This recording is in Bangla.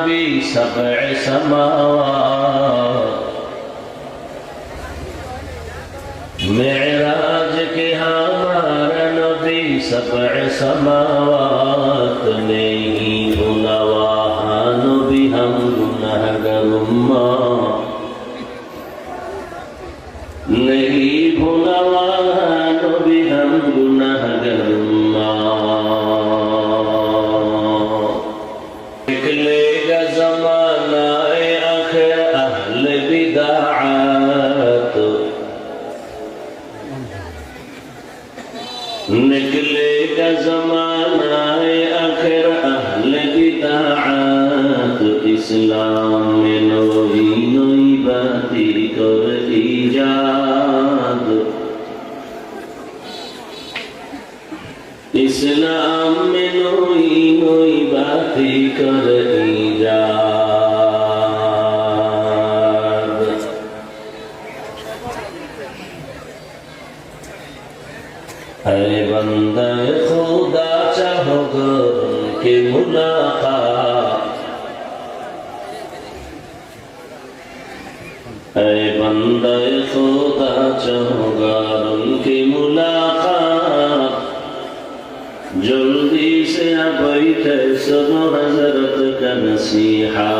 بسبع سماوات معراج کے ہمارا نبی سبع سماوات نہیں بھولا وہاں نبی ہم گناہ گرما نہیں بھولا وہاں نبی ہم گناہ জমানায় আখের আহলে বিদাআত নিকলে কা জমানায় আখের আহলে বিদাআত ইসলাম মে নবী নই বাতি কর ইজাদ ইসলাম মে নই নই বাতি কর अरे बंदा खुदा चाहो के मुलाकात अरे बंदा खुदा चाहो की मुलाकात जल्दी से बैठे सुनो हजरत का नसीहा